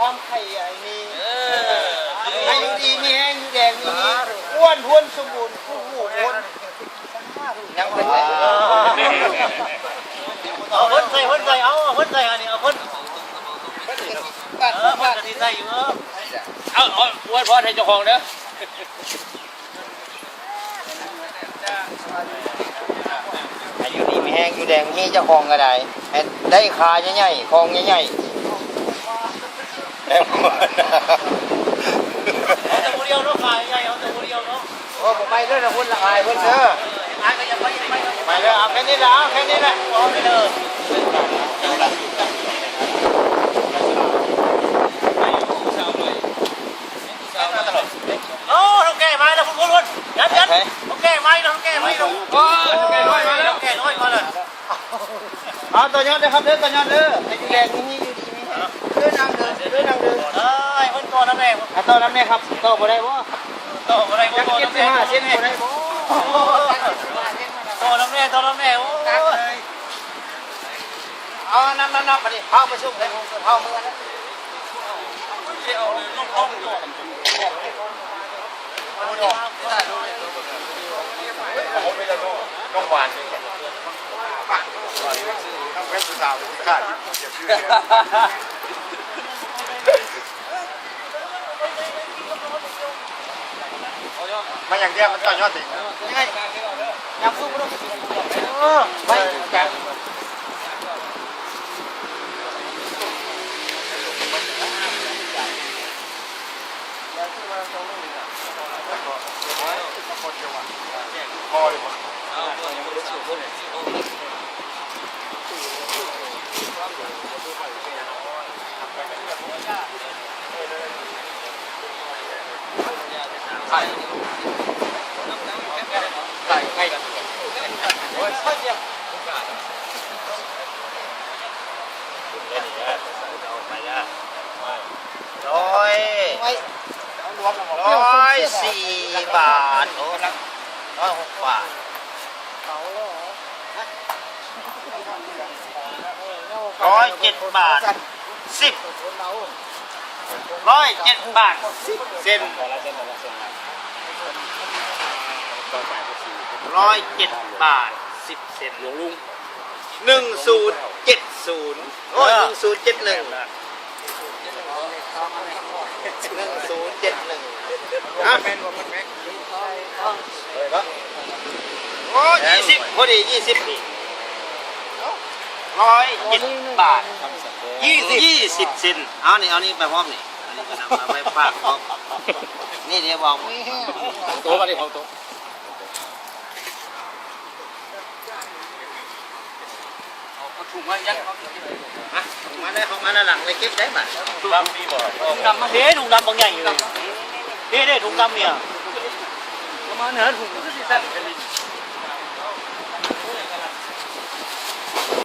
ความไข่ไอ้นี่เอออายุดีมีแห้งมีแดงมีนี้อ้วนท้วนสมบูรณ์ผู้หูอ้วนยังเป็นไรเอาเพิ่นใส่เพิ่นใส่เอาเพิ่นใส่อันนี้เอาเพิ่นบ้านเออเพิ่บ้านนก็สิใส่อยู่เออเอาเอาอวยพรให้เจ้าของเด้ออายุดีมีแห้งอยู่แดงมีเจ้าของก็ได้ให้ได้ขาใหญ่ๆคองใหญ่ๆ แล้วหมดเอาแต่ผู้เดียวเนาะขายใหญ่เอาแต่ผู้เดียวเนาะโอ้ผมไปด้วยนะคุณละอายเพิ่นเด้อขายก็ยังไปยังไปไปเลยเอาแค่นี้ละเอาแค่นี้ละเอาไปเลยโอ้ต้องแก้ไม้แล้วคุณคุณคุณยันยันต้องแก้ไม้แล้วต้องแก้ไม้แล้วโอ้ยแกน้อยมาแล้วแก้น้อยมาเลยเอาตัวยอดเด้อครับเด้อตัวยอดเด้อ น้ำแดงอะต่อน้ำเนี่ยครับต่อบ่ได้บ่ต่ออะไรจักก่อนเก็บน้ำแดสิงห้าเส้นบ่ได้บ่ต่อน้ำแดงต่อน้ำแดงโอ้เอาน้ำน้ำน้ำมาดิเผาประชุมเลยผมเผาเมื่อนะน้องหวานมาอย่างเดีย วมันต่อยอดติยังไงยังสู้บ่ได้เออไปจังร้อย ไว้ร้อยสี่บาทโอ้ละร้อยหกบาทร้อยเจ็ดบาทสิบร้อยเจ็ดบาทสิบเซนร้อยเจ็ดบาท สิบเซนหลวงลุงหนึ่งศูนย์เจ็ดศูนย์โอ้ยหนึ่งศูนย์เจ็ดหนึ่งหนึ่งศูนย์เจ็ดหนึ่งอะโอ้ยี่สิบพอดียี่สิบนี่ร้อยเจ็ดบาทยี่สิบยี่สิบเซนเอานี่เอานี่ไปพร้อมนี่อันนี้ก็นำมาไปฝากพร้อมนี่เดี๋ยวบอกโต๊ะมาดิของโต๊ะ ถุง มันยันอะมาได้ของมาด้านหลังเลยเก็บได้ป่ะถุงดำมาเด้ถุงดำบางใหญ่อยู่เลยเด้เด้ถุงดำเนี่ยประมาณนั้นถุงก็สิสั่น